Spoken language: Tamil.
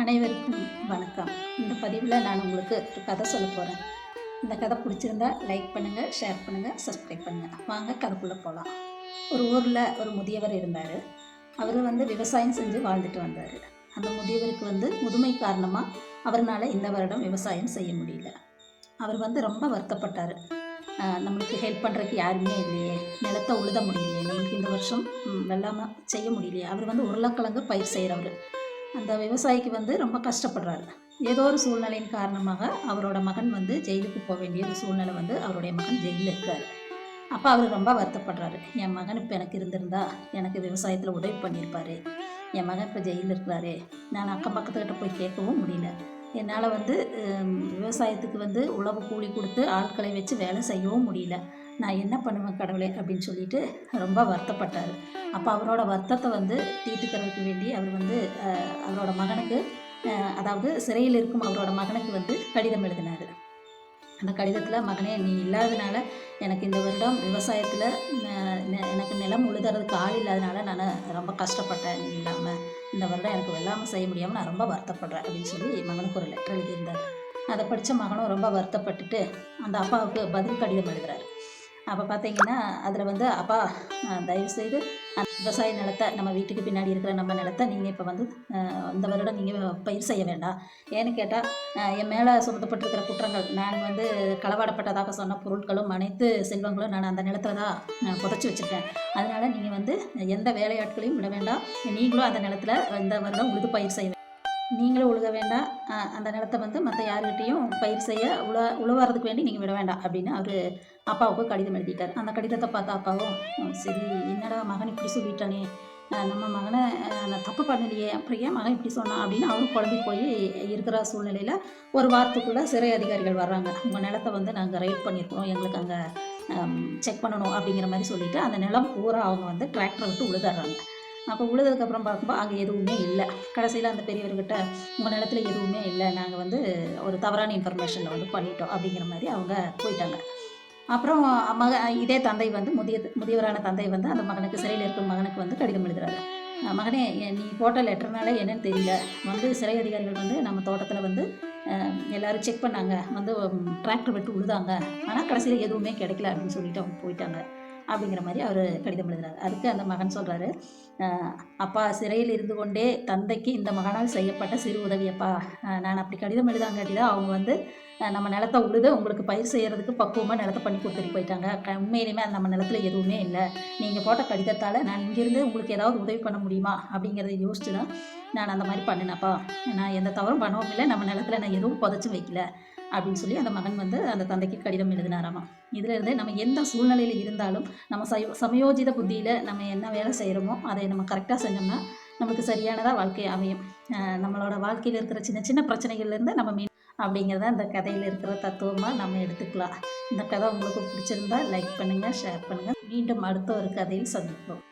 அனைவருக்கும் வணக்கம். இந்த பதிவில் நான் உங்களுக்கு ஒரு கதை சொல்ல போகிறேன் இந்த கதை பிடிச்சிருந்தா லைக் பண்ணுங்கள் ஷேர் பண்ணுங்கள் சப்ஸ்கிரைப் பண்ணுங்கள் வாங்க கதைக்குள்ளே போகலாம் ஒரு ஊரில் ஒரு முதியவர் இருந்தார். அவர் வந்து விவசாயம் செஞ்சு வாழ்ந்துட்டு வந்தார். அந்த முதியவருக்கு வந்து முதுமை காரணமாக அவர்னால் இந்த வருடம் விவசாயம் செய்ய முடியல. அவர் வந்து ரொம்ப வருத்தப்பட்டார். நம்மளுக்கு ஹெல்ப் பண்ணுறதுக்கு யாருமே இல்லையே. நிலத்தை உழுத முடியலையே. நம்மளுக்கு இந்த வருஷம் வெள்ளாமல் செய்ய முடியலையே. அவர் வந்து உருளைக்கிழங்கு பயிர் செய்கிறவர் அந்த விவசாயிக்கு வந்து ரொம்ப கஷ்டப்படுறாரு. ஏதோ ஒரு சூழ்நிலையின் காரணமாக அவரோட மகன் வந்து ஜெயிலுக்கு போக வேண்டிய ஒரு சூழ்நிலை வந்து அவருடைய மகன் ஜெயிலில் இருக்கார் அப்போ அவர் ரொம்ப வருத்தப்படுறாரு. என் மகன் இப்போ எனக்கு இருந்திருந்தா எனக்கு விவசாயத்தில் உதவி பண்ணியிருப்பாரு. என் மகன் இப்போ ஜெயிலில் இருக்கிறாரு. நான் அக்கம் பக்கத்துக்கிட்ட போய் கேட்கவும் முடியல. என்னால் வந்து விவசாயத்துக்கு வந்து உழவு கூலி கொடுத்து ஆட்களை வச்சு வேலை செய்யவும் முடியல. நான் என்ன பண்ணுவேன் கடவுளே அப்படின்னு சொல்லிட்டு ரொம்ப வருத்தப்பட்டார். அப்போ அவரோட வருத்தத்தை வந்து தீர்த்துக்கிறதுக்கு வேண்டி அவர் வந்து அவரோட மகனுக்கு அதாவது சிறையில் இருக்கும் அவரோட மகனுக்கு வந்து கடிதம் எழுதினார். அந்த கடிதத்தில் மகனே நீ இல்லாதனால எனக்கு இந்த வருடம் விவசாயத்தில் எனக்கு நிலம் உழுதுறதுக்கு ஆள் இல்லாதனால நான் ரொம்ப கஷ்டப்பட்டேன். நீ இல்லாமல் இந்த வருடம் எனக்கு வெள்ளாமை செய்ய முடியாமல் நான் ரொம்ப வருத்தப்படுறேன். அப்படின்னு சொல்லி மகனுக்கு ஒரு லெட்டர் எழுதியிருந்தார். அதை படித்த மகனும் ரொம்ப வருத்தப்பட்டுட்டு அந்த அப்பாவுக்கு பதில் கடிதம் எழுதுறாரு. அப்போ பார்த்தீங்கன்னா அதில் வந்து அப்பா தயவுசெய்து அந்த விவசாய நிலத்தை நம்ம வீட்டுக்கு பின்னாடி இருக்கிற நம்ம நிலத்தை நீங்கள் இப்போ வந்து இந்த வருடம் நீங்கள் பயிர் செய்ய வேண்டாம். ஏன்னு கேட்டால் என் மேலே சுமத்தப்பட்டிருக்கிற குற்றங்கள் நான் வந்து களவாடப்பட்டதாக சொன்ன பொருட்களும் அனைத்து செல்வங்களும் நான் அந்த நிலத்தில் தான் புதைச்சி வச்சுருக்கேன். அதனால் நீங்கள் வந்து எந்த வேலையாட்களையும் விட வேண்டாம். நீங்களும் அந்த நிலத்தில் இந்த வருடம் உழுது பயிர் செய்ய நீங்களும் உழுக வேண்டாம் அந்த நிலத்தை வந்து மற்ற யாருக்கிட்டேயும் பயிர் செய்ய உழ உழுவறதுக்கு வேண்டி நீங்கள் விட வேண்டாம் அப்படின்னு அவர் அப்பாவுக்கு கடிதம் எழுதிட்டார். அந்த கடிதத்தை பார்த்த அப்பாவும் சரி என்னடா மகன் இப்படி சொல்லிட்டானே. நம்ம மகனை நான் தப்பு பண்ணலையே. அப்புறம் ஏன் மகன் இப்படி சொன்னான்? அப்படின்னு அவரும் குழம்பி போய் இருக்கிற சூழ்நிலையில் ஒரு வாரத்துக்குள்ளே சிறை அதிகாரிகள் வர்றாங்க. உங்கள் நிலத்தை வந்து நாங்கள் ரைட் பண்ணியிருக்கிறோம். எங்களுக்கு அங்கே செக் பண்ணணும். அப்படிங்கிற மாதிரி சொல்லிட்டு அந்த நிலம் பூரா அவங்க வந்து டிராக்டரை விட்டு உழுதுறாங்க. அப்போ உழுதுக்கப்புறம் பார்க்கும்போது அங்கே எதுவுமே இல்லை. கடைசியில் அந்த பெரியவர்கிட்ட உங்கள் நிலத்துல எதுவுமே இல்லை. நாங்கள் வந்து ஒரு தவறான இன்ஃபர்மேஷனில் வந்து பண்ணிட்டோம். அப்படிங்கிற மாதிரி அவங்க போயிட்டாங்க. அப்புறம் மக இதே தந்தை வந்து முதிய முதியவரான தந்தை வந்து அந்த மகனுக்கு சிறையில் இருக்கும் மகனுக்கு வந்து கடிதம் எழுதுறாரு. மகனே நீ போட்ட லெட்டர்னால என்னன்னு தெரியல. வந்து சிறை அதிகாரிகள் வந்து நம்ம தோட்டத்தில் வந்து எல்லோரும் செக் பண்ணாங்க. வந்து டிராக்டர் விட்டு உழுதாங்க. ஆனால் கடைசியில் எதுவுமே கிடைக்கல. அப்படின்னு சொல்லிட்டு அவங்க போயிட்டாங்க. அப்படிங்கிற மாதிரி அவர் கடிதம் எழுதுறாரு. அதுக்கு அந்த மகன் சொல்கிறாரு அப்பா சிறையில் இருந்து கொண்டே தந்தைக்கு இந்த மகனால் செய்யப்பட்ட சிறு உதவியப்பா. நான் அப்படி கடிதம் எழுதாங்காட்டி தான் அவங்க வந்து நம்ம நிலத்தை உழுது உங்களுக்கு பயிர் செய்கிறதுக்கு பக்குவமாக நிலத்தை பண்ணி கொடுத்துட்டு போயிட்டாங்க. உண்மையிலுமே அது நம்ம நிலத்துல எதுவுமே இல்லை. நீங்கள் போட்ட கடிதத்தால் நான் இங்கேருந்து உங்களுக்கு ஏதாவது உதவி பண்ண முடியுமா? அப்படிங்கிறத யோசிச்சு தான் நான் அந்த மாதிரி பண்ணினப்பா நான் எந்த தவறும் பண்ணவும் இல்லை. நம்ம நிலத்துல நான் எதுவும் புதைச்சி வைக்கல. அப்படின்னு சொல்லி அந்த மகன் வந்து அந்த தந்தைக்கு கடிதம் எழுதினாராமா. இதுலேருந்து நம்ம எந்த சூழ்நிலையில் இருந்தாலும் நம்ம சமயோஜித புத்தியில் நம்ம என்ன வேலை செய்கிறோமோ அதை நம்ம கரெக்டாக செஞ்சோம்னா நமக்கு சரியானதாக வாழ்க்கை அமையும். நம்மளோட வாழ்க்கையில் இருக்கிற சின்ன சின்ன பிரச்சனைகள்லேருந்து நம்ம மீன் அப்படிங்கிறத இந்த கதையில் இருக்கிற தத்துவமாக நம்ம எடுத்துக்கலாம். இந்த கதை உங்களுக்கு பிடிச்சிருந்தா லைக் பண்ணுங்கள் ஷேர் பண்ணுங்கள் மீண்டும் அடுத்த ஒரு கதையில் சந்திப்போம்.